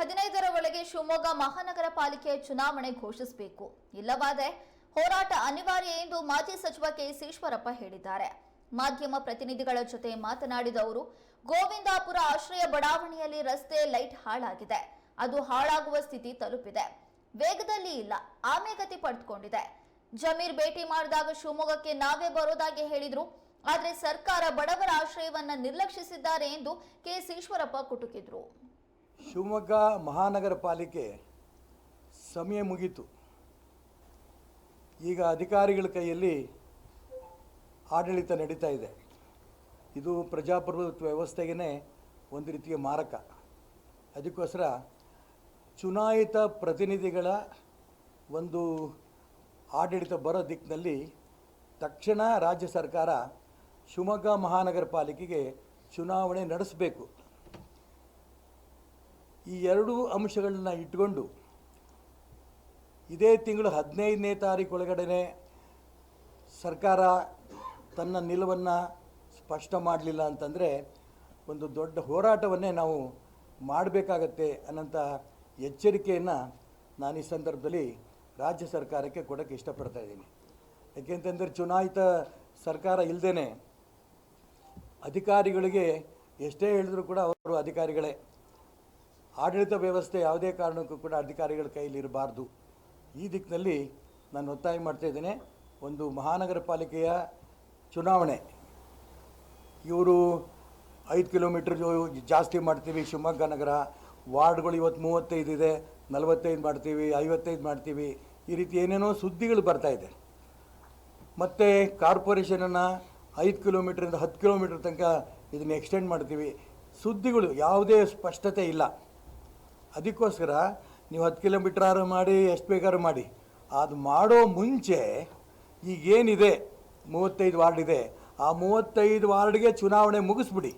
ಹದಿನೈದರ ಒಳಗೆ ಶಿವಮೊಗ್ಗ ಮಹಾನಗರ ಪಾಲಿಕೆ ಚುನಾವಣೆ ಘೋಷಿಸಬೇಕು. ಇಲ್ಲವಾದರೆ ಹೋರಾಟ ಅನಿವಾರ್ಯ ಎಂದು ಮಾಜಿ ಸಚಿವ ಕೆಎಸ್ ಈಶ್ವರಪ್ಪ ಹೇಳಿದ್ದಾರೆ. ಮಾಧ್ಯಮ ಪ್ರತಿನಿಧಿಗಳ ಜೊತೆ ಮಾತನಾಡಿದ ಅವರು, ಗೋವಿಂದಾಪುರ ಆಶ್ರಯ ಬಡಾವಣೆಯಲ್ಲಿ ರಸ್ತೆ ಲೈಟ್ ಹಾಳಾಗಿದೆ. ಅದು ಹಾಳಾಗುವ ಸ್ಥಿತಿ ತಲುಪಿದೆ. ವೇಗದಲ್ಲಿ ಇಲ್ಲ, ಆಮೆಗತಿ ಪಡೆದುಕೊಂಡಿದೆ. ಜಮೀರ್ ಭೇಟಿ ಮಾಡಿದಾಗ ಶಿವಮೊಗ್ಗಕ್ಕೆ ನಾವೇ ಬರೋದಾಗಿ ಹೇಳಿದ್ರು. ಆದರೆ ಸರ್ಕಾರ ಬಡವರ ಆಶ್ರಯವನ್ನ ನಿರ್ಲಕ್ಷಿಸಿದ್ದಾರೆ ಎಂದು ಕೆಎಸ್ ಈಶ್ವರಪ್ಪ ಕುಟುಕಿದ್ರು. ಶಿವಮೊಗ್ಗ ಮಹಾನಗರ ಪಾಲಿಕೆ ಸಮಯ ಮುಗೀತು. ಈಗ ಅಧಿಕಾರಿಗಳ ಕೈಯಲ್ಲಿ ಆಡಳಿತ ನಡೀತಾ ಇದೆ. ಇದು ಪ್ರಜಾಪ್ರಭುತ್ವ ವ್ಯವಸ್ಥೆಗೇ ಒಂದು ರೀತಿಯ ಮಾರಕ. ಅದಕ್ಕೋಸ್ಕರ ಚುನಾಯಿತ ಪ್ರತಿನಿಧಿಗಳ ಒಂದು ಆಡಳಿತ ಬರೋ ದಿಕ್ಕಿನಲ್ಲಿ ತಕ್ಷಣ ರಾಜ್ಯ ಸರ್ಕಾರ ಶಿವಮೊಗ್ಗ ಮಹಾನಗರ ಪಾಲಿಕೆಗೆ ಚುನಾವಣೆ ನಡೆಸಬೇಕು. ಈ ಎರಡೂ ಅಂಶಗಳನ್ನ ಇಟ್ಕೊಂಡು ಇದೇ ತಿಂಗಳು ಹದಿನೈದನೇ ತಾರೀಕು ಒಳಗಡೆ ಸರ್ಕಾರ ತನ್ನ ನಿಲುವನ್ನು ಸ್ಪಷ್ಟ ಮಾಡಲಿಲ್ಲ ಅಂತಂದರೆ ಒಂದು ದೊಡ್ಡ ಹೋರಾಟವನ್ನೇ ನಾವು ಮಾಡಬೇಕಾಗತ್ತೆ ಅನ್ನೋಂಥ ಎಚ್ಚರಿಕೆಯನ್ನು ನಾನು ಈ ಸಂದರ್ಭದಲ್ಲಿ ರಾಜ್ಯ ಸರ್ಕಾರಕ್ಕೆ ಕೊಡೋಕ್ಕೆ ಇಷ್ಟಪಡ್ತಾ ಇದ್ದೀನಿ. ಯಾಕೆಂತಂದರೆ ಚುನಾಯಿತ ಸರ್ಕಾರ ಇಲ್ಲದೇ ಅಧಿಕಾರಿಗಳಿಗೆ ಎಷ್ಟೇ ಹೇಳಿದರೂ ಕೂಡ ಅವರು ಅಧಿಕಾರಿಗಳೇ. ಆಡಳಿತ ವ್ಯವಸ್ಥೆ ಯಾವುದೇ ಕಾರಣಕ್ಕೂ ಕೂಡ ಅಧಿಕಾರಿಗಳ ಕೈಯಲ್ಲಿ ಇರಬಾರ್ದು. ಈ ದಿಕ್ಕಿನಲ್ಲಿ ನಾನು ಒತ್ತಾಯ ಮಾಡ್ತಾ ಇದ್ದೇನೆ. ಒಂದು ಮಹಾನಗರ ಪಾಲಿಕೆಯ ಚುನಾವಣೆ. ಇವರು ಐದು ಕಿಲೋಮೀಟ್ರ್ ಜಾಸ್ತಿ ಮಾಡ್ತೀವಿ. ಶಿವಮೊಗ್ಗ ನಗರ ವಾರ್ಡ್ಗಳು ಇವತ್ತು ಮೂವತ್ತೈದು ಇದೆ. ನಲವತ್ತೈದು ಮಾಡ್ತೀವಿ, ಐವತ್ತೈದು ಮಾಡ್ತೀವಿ. ಈ ರೀತಿ ಏನೇನೋ ಸುದ್ದಿಗಳು ಬರ್ತಾ ಇದೆ. ಮತ್ತು ಕಾರ್ಪೊರೇಷನನ್ನು ಐದು ಕಿಲೋಮೀಟ್ರಿಂದ ಹತ್ತು ಕಿಲೋಮೀಟ್ರ್ ತನಕ ಇದನ್ನು ಎಕ್ಸ್ಟೆಂಡ್ ಮಾಡ್ತೀವಿ. ಸುದ್ದಿಗಳು ಯಾವುದೇ ಸ್ಪಷ್ಟತೆ ಇಲ್ಲ. ಅದಕ್ಕೋಸ್ಕರ ನೀವು ಹತ್ತು ಕಿಲೋಮೀಟ್ರಾರು ಮಾಡಿ, ಎಷ್ಟು ಬೇಕಾದ್ರೂ ಮಾಡಿ. ಅದು ಮಾಡೋ ಮುಂಚೆ ಈಗೇನಿದೆ, ಮೂವತ್ತೈದು ವಾರ್ಡ್ ಇದೆ, ಆ ಮೂವತ್ತೈದು ವಾರ್ಡ್ಗೆ ಚುನಾವಣೆ ಮುಗಿಸ್ಬಿಡಿ.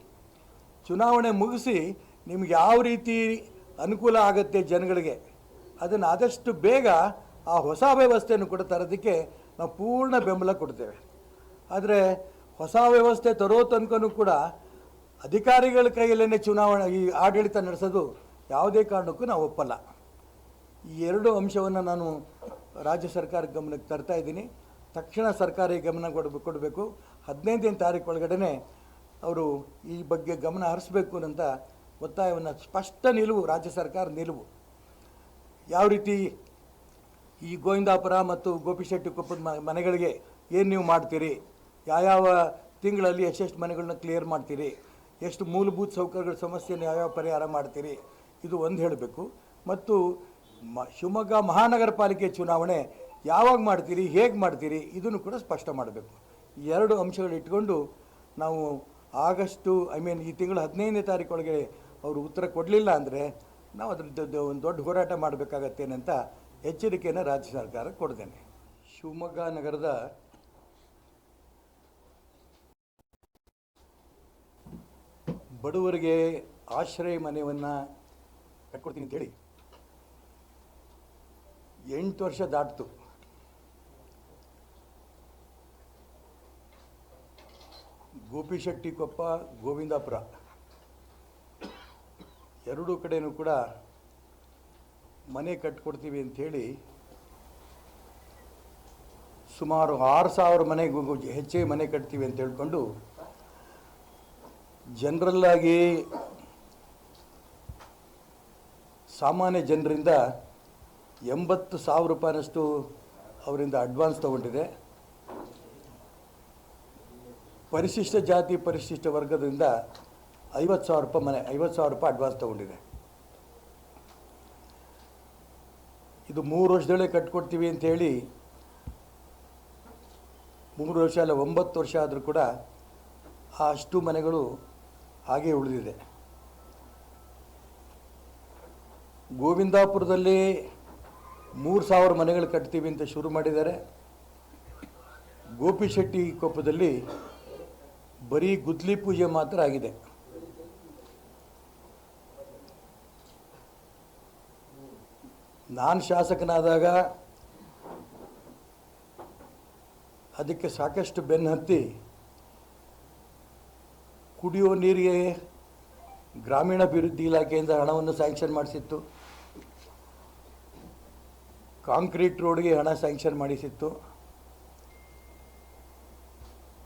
ಚುನಾವಣೆ ಮುಗಿಸಿ ನಿಮ್ಗೆ ಯಾವ ರೀತಿ ಅನುಕೂಲ ಆಗುತ್ತೆ ಜನಗಳಿಗೆ, ಅದನ್ನು ಆದಷ್ಟು ಬೇಗ ಆ ಹೊಸ ವ್ಯವಸ್ಥೆಯನ್ನು ಕೂಡ ತರೋದಕ್ಕೆ ನಾವು ಪೂರ್ಣ ಬೆಂಬಲ ಕೊಡ್ತೇವೆ. ಆದರೆ ಹೊಸ ವ್ಯವಸ್ಥೆ ತರೋ ತನಕನೂ ಕೂಡ ಅಧಿಕಾರಿಗಳ ಕೈಯಲ್ಲೇ ಚುನಾವಣೆ, ಈ ಆಡಳಿತ ನಡೆಸೋದು ಯಾವುದೇ ಕಾರಣಕ್ಕೂ ನಾವು ಒಪ್ಪಲ್ಲ. ಈ ಎರಡು ಅಂಶವನ್ನು ನಾನು ರಾಜ್ಯ ಸರ್ಕಾರ ಗಮನಕ್ಕೆ ತರ್ತಾ ಇದ್ದೀನಿ. ತಕ್ಷಣ ಸರ್ಕಾರ ಈ ಗಮನ ಕೊಡಬೇಕು ಕೊಡಬೇಕು. ಹದಿನೈದನೇ ತಾರೀಕು ಒಳಗಡೆ ಅವರು ಈ ಬಗ್ಗೆ ಗಮನ ಹರಿಸ್ಬೇಕು ಅಂತ ಒತ್ತಾಯವನ್ನು, ಸ್ಪಷ್ಟ ನಿಲುವು, ರಾಜ್ಯ ಸರ್ಕಾರ ನಿಲುವು. ಯಾವ ರೀತಿ ಈ ಗೋವಿಂದಾಪುರ ಮತ್ತು ಗೋಪಿಶೆಟ್ಟಿ ಕೊಪ್ಪದ ಮನೆಗಳಿಗೆ ಏನು ನೀವು ಮಾಡ್ತೀರಿ? ಯಾವ್ಯಾವ ತಿಂಗಳಲ್ಲಿ ಎಷ್ಟೆಷ್ಟು ಮನೆಗಳನ್ನ ಕ್ಲಿಯರ್ ಮಾಡ್ತೀರಿ? ಎಷ್ಟು ಮೂಲಭೂತ ಸೌಕರ್ಯಗಳ ಸಮಸ್ಯೆಯನ್ನು ಯಾವ್ಯಾವ ಪರಿಹಾರ ಮಾಡ್ತೀರಿ? ಇದು ಒಂದು ಹೇಳಬೇಕು. ಮತ್ತು ಮ, ಶಿವಮೊಗ್ಗ ಮಹಾನಗರ ಪಾಲಿಕೆ ಚುನಾವಣೆ ಯಾವಾಗ ಮಾಡ್ತೀರಿ, ಹೇಗೆ ಮಾಡ್ತೀರಿ, ಇದನ್ನು ಕೂಡ ಸ್ಪಷ್ಟ ಮಾಡಬೇಕು. ಎರಡು ಅಂಶಗಳು ಇಟ್ಕೊಂಡು ನಾವು ಆಗಸ್ಟು, ಐ ಮೀನ್ ಈ ತಿಂಗಳು ಹದಿನೈದನೇ ತಾರೀಕೊಳಗೆ ಅವರು ಉತ್ತರ ಕೊಡಲಿಲ್ಲ ಅಂದರೆ ನಾವು ಅದ್ರ ಒಂದು ದೊಡ್ಡ ಹೋರಾಟ ಮಾಡಬೇಕಾಗತ್ತೇನೆ ಅಂತ ಎಚ್ಚರಿಕೆಯನ್ನು ರಾಜ್ಯ ಸರ್ಕಾರ ಕೊಡ್ತೇನೆ. ಶಿವಮೊಗ್ಗ ನಗರದ ಬಡವರಿಗೆ ಆಶ್ರಯ ಮನೆಯನ್ನು ಕಟ್ಕೊಡ್ತೀನಿ ಅಂತೇಳಿ ಎಂಟು ವರ್ಷ ದಾಟ್ತು. ಗೋಪಿಶೆಟ್ಟಿ ಕೊಪ್ಪ ಗೋವಿಂದಾಪುರ. ಎರಡೂ ಕಡೆನೂ ಕೂಡ ಮನೆ ಕಟ್ಕೊಡ್ತೀವಿ ಅಂಥೇಳಿ ಸುಮಾರು ಆರು ಸಾವಿರ ಮನೆಗೂ ಹೆಚ್ಚಿಗೆ ಮನೆ ಕಟ್ತೀವಿ ಅಂತ ಹೇಳ್ಕೊಂಡು ಜನರಲ್ಲಾಗಿ ಸಾಮಾನ್ಯ ಜನರಿಂದ ಎಂಬತ್ತು ಸಾವಿರ ರೂಪಾಯಿನಷ್ಟು ಅವರಿಂದ ಅಡ್ವಾನ್ಸ್ ತಗೊಂಡಿದೆ. ಪರಿಶಿಷ್ಟ ಜಾತಿ ಪರಿಶಿಷ್ಟ ವರ್ಗದಿಂದ ಐವತ್ತು ಸಾವಿರ ರೂಪಾಯಿ ಮನೆ, ಐವತ್ತು ಸಾವಿರ ರೂಪಾಯಿ ಅಡ್ವಾನ್ಸ್ ತಗೊಂಡಿದೆ. ಇದು ಮೂರು ವರ್ಷದೊಳಗೆ ಕಟ್ಕೊಡ್ತೀವಿ ಅಂಥೇಳಿ ಮೂರು ವರ್ಷ ಅಲ್ಲ, ಒಂಬತ್ತು ವರ್ಷ ಆದರೂ ಕೂಡ ಆ ಅಷ್ಟು ಮನೆಗಳು ಹಾಗೆ ಉಳಿದಿದೆ. ಗೋವಿಂದಾಪುರದಲ್ಲಿ ಮೂರು ಸಾವಿರ ಮನೆಗಳು ಕಟ್ತೀವಿ ಅಂತ ಶುರು ಮಾಡಿದ್ದಾರೆ. ಗೋಪಿಶೆಟ್ಟಿ ಕೊಪ್ಪದಲ್ಲಿ ಬರೀ ಗುದ್ಲಿ ಪೂಜೆ ಮಾತ್ರ ಆಗಿದೆ. ನಾನು ಶಾಸಕನಾದಾಗ ಅದಕ್ಕೆ ಸಾಕಷ್ಟು ಬೆನ್ನು ಹತ್ತಿ ಕುಡಿಯೋ ನೀರಿಗೆ ಗ್ರಾಮೀಣಾಭಿವೃದ್ಧಿ ಇಲಾಖೆಯಿಂದ ಹಣವನ್ನು ಸ್ಯಾಂಕ್ಷನ್ ಮಾಡಿಸಿತ್ತು. ಕಾಂಕ್ರೀಟ್ ರೋಡ್ಗೆ ಹಣ ಸ್ಯಾಂಕ್ಷನ್ ಮಾಡಿಸಿತ್ತು.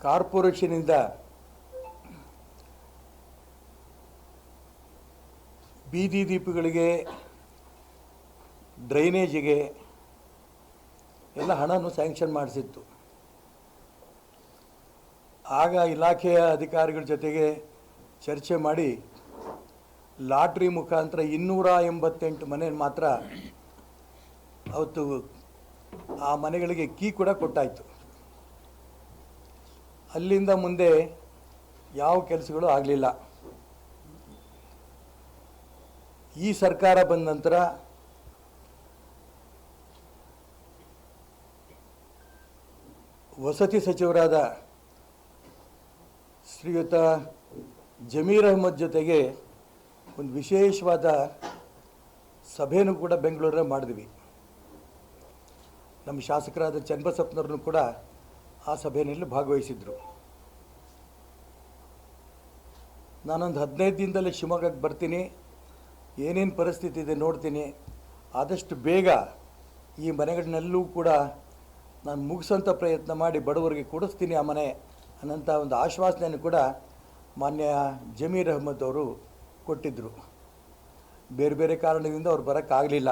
ಕಾರ್ಪೊರೇಷನಿಂದ ಬೀದಿ ದೀಪಗಳಿಗೆ, ಡ್ರೈನೇಜಿಗೆ ಎಲ್ಲ ಹಣನೂ ಸ್ಯಾಂಕ್ಷನ್ ಮಾಡಿಸಿತ್ತು. ಆಗ ಇಲಾಖೆಯ ಅಧಿಕಾರಿಗಳ ಜೊತೆಗೆ ಚರ್ಚೆ ಮಾಡಿ ಲಾಟ್ರಿ ಮುಖಾಂತರ ಇನ್ನೂರ ಎಂಬತ್ತೆಂಟು ಮನೆ ಮಾತ್ರ ಅವತ್ತು ಆ ಮನೆಗಳಿಗೆ ಕೀ ಕೂಡ ಕೊಟ್ಟಾಯಿತು. ಅಲ್ಲಿಂದ ಮುಂದೆ ಯಾವ ಕೆಲಸಗಳು ಆಗಲಿಲ್ಲ. ಈ ಸರ್ಕಾರ ಬಂದ ನಂತರ ವಸತಿ ಸಚಿವರಾದ ಶ್ರೀಯುತ ಜಮೀರ್ ಅಹ್ಮದ್ ಜೊತೆಗೆ ಒಂದು ವಿಶೇಷವಾದ ಸಭೆಯನ್ನು ಕೂಡ ಬೆಂಗಳೂರಲ್ಲಿ ಮಾಡಿದ್ವಿ. ನಮ್ಮ ಶಾಸಕರಾದ ಚನ್ನಬಸಪ್ಪನವ್ರನ್ನು ಕೂಡ ಆ ಸಭೆಯಲ್ಲಿ ಭಾಗವಹಿಸಿದ್ರು. ನಾನೊಂದು ಹದಿನೈದು ದಿನದಲ್ಲಿ ಶಿವಮೊಗ್ಗಕ್ಕೆ ಬರ್ತೀನಿ, ಏನೇನು ಪರಿಸ್ಥಿತಿ ಇದೆ ನೋಡ್ತೀನಿ. ಆದಷ್ಟು ಬೇಗ ಈ ಮನೆಗಳನ್ನೆಲ್ಲೂ ಕೂಡ ನಾನು ಮುಗಿಸೋಂಥ ಪ್ರಯತ್ನ ಮಾಡಿ ಬಡವರಿಗೆ ಕೊಡಿಸ್ತೀನಿ ಆ ಮನೆ ಅನ್ನೋಂಥ ಒಂದು ಆಶ್ವಾಸನೆಯನ್ನು ಕೂಡ ಮಾನ್ಯ ಜಮೀರ್ ಅಹಮದ್ ಅವರು ಕೊಟ್ಟಿದ್ದರು ಬೇರೆ ಬೇರೆ ಕಾರಣದಿಂದ ಅವ್ರು ಬರೋಕ್ಕಾಗಲಿಲ್ಲ.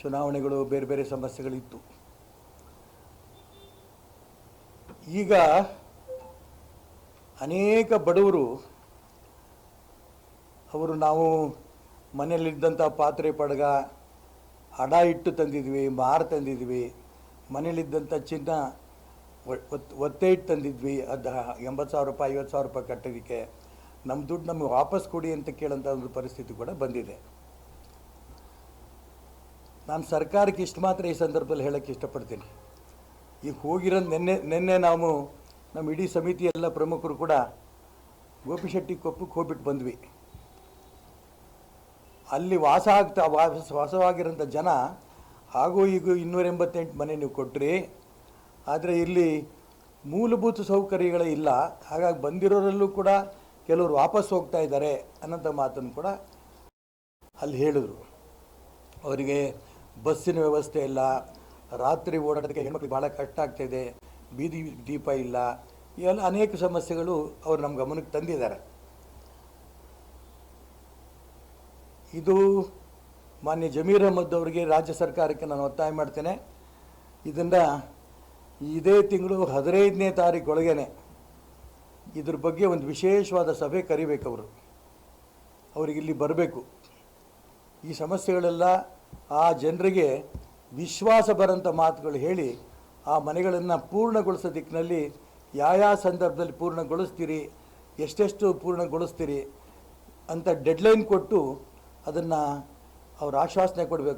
ಚುನಾವಣೆಗಳು ಬೇರೆ ಬೇರೆ ಸಮಸ್ಯೆಗಳಿತ್ತು. ಈಗ ಅನೇಕ ಬಡವರು ಅವರು ನಾವು ಮನೆಯಲ್ಲಿದ್ದಂಥ ಪಾತ್ರೆ ಪಡಗ, ಅಡ ಇಟ್ಟು ತಂದಿದ್ವಿ, ಮಾರು ತಂದಿದ್ವಿ ಮನೇಲಿದ್ದಂಥ ಚಿನ್ನ ಒತ್ತೆ ಇಟ್ಟು ತಂದಿದ್ವಿ ಅದು ಎಂಬತ್ತು ಸಾವಿರ ರೂಪಾಯಿ, ಐವತ್ತು ಸಾವಿರ ರೂಪಾಯಿ ಕಟ್ಟೋದಕ್ಕೆ. ನಮ್ಮ ದುಡ್ಡು ನಮಗೆ ವಾಪಸ್ ಕೊಡಿ ಅಂತ ಕೇಳೋಂಥ ಒಂದು ಪರಿಸ್ಥಿತಿ ಕೂಡ ಬಂದಿದೆ. ನಾನು ಸರ್ಕಾರಕ್ಕೆ ಇಷ್ಟು ಮಾತ್ರ ಈ ಸಂದರ್ಭದಲ್ಲಿ ಹೇಳೋಕ್ಕೆ ಇಷ್ಟಪಡ್ತೀನಿ. ಈಗ ಹೋಗಿರೋದು ನಿನ್ನೆ ನಿನ್ನೆ ನಾವು ನಮ್ಮ ಇಡೀ ಸಮಿತಿ ಎಲ್ಲ ಪ್ರಮುಖರು ಕೂಡ ಗೋಪಿಶೆಟ್ಟಿ ಕೊಪ್ಪಕ್ಕೆ ಹೋಗ್ಬಿಟ್ಟು ಬಂದ್ವಿ. ಅಲ್ಲಿ ವಾಸ ಆಗ್ತಾ, ವಾಸ, ವಾಸವಾಗಿರೋಂಥ ಜನ, ಹಾಗೂ ಈಗ ಇನ್ನೂರ ಎಂಬತ್ತೆಂಟು ಮನೆ ನೀವು ಕೊಟ್ಟ್ರಿ ಆದರೆ ಇಲ್ಲಿ ಮೂಲಭೂತ ಸೌಕರ್ಯಗಳೇ ಇಲ್ಲ. ಹಾಗಾಗಿ ಬಂದಿರೋರಲ್ಲೂ ಕೂಡ ಕೆಲವರು ವಾಪಸ್ ಹೋಗ್ತಾ ಇದ್ದಾರೆ ಅನ್ನೋಂಥ ಮಾತನ್ನು ಕೂಡ ಅಲ್ಲಿ ಹೇಳಿದರು. ಅವರಿಗೆ ಬಸ್ಸಿನ ವ್ಯವಸ್ಥೆ ಇಲ್ಲ. ರಾತ್ರಿ ಓಡಾಡೋದಕ್ಕೆ ಹೆಣ್ಮಕ್ಳು ಭಾಳ ಕಷ್ಟ ಆಗ್ತಾಯಿದೆ ಬೀದಿ ದೀಪ ಇಲ್ಲ, ಎಲ್ಲ ಅನೇಕ ಸಮಸ್ಯೆಗಳು ಅವರು ನಮ್ಮ ಗಮನಕ್ಕೆ ತಂದಿದ್ದಾರೆ. ಇದು ಮಾನ್ಯ ಜಮೀರ್ ಅಹಮದ್ ಅವರಿಗೆ ರಾಜ್ಯ ಸರ್ಕಾರಕ್ಕೆ ನಾನು ಒತ್ತಾಯ ಮಾಡ್ತೇನೆ. ಇದನ್ನು ಇದೇ ತಿಂಗಳು ಹದಿನೈದನೇ ತಾರೀಕೊಳಗೇನೆ ಇದ್ರ ಬಗ್ಗೆ ಒಂದು ವಿಶೇಷವಾದ ಸಭೆ ಕರಿಬೇಕು ಅವರು. ಅವರಿಗೆ ಇಲ್ಲಿ ಬರಬೇಕು. ಈ ಸಮಸ್ಯೆಗಳೆಲ್ಲ ಆ ಜನರಿಗೆ ವಿಶ್ವಾಸ ಬರೋಂಥ ಮಾತುಗಳು ಹೇಳಿ ಆ ಮನೆಗಳನ್ನು ಪೂರ್ಣಗೊಳಿಸೋ ದಿಕ್ಕಿನಲ್ಲಿ ಯಾವ ಸಂದರ್ಭದಲ್ಲಿ ಪೂರ್ಣಗೊಳಿಸ್ತೀರಿ, ಎಷ್ಟೆಷ್ಟು ಪೂರ್ಣಗೊಳಿಸ್ತೀರಿ ಅಂತ ಡೆಡ್ಲೈನ್ ಕೊಟ್ಟು ಅದನ್ನು ಅವ್ರು ಆಶ್ವಾಸನೆ ಕೊಡಬೇಕು.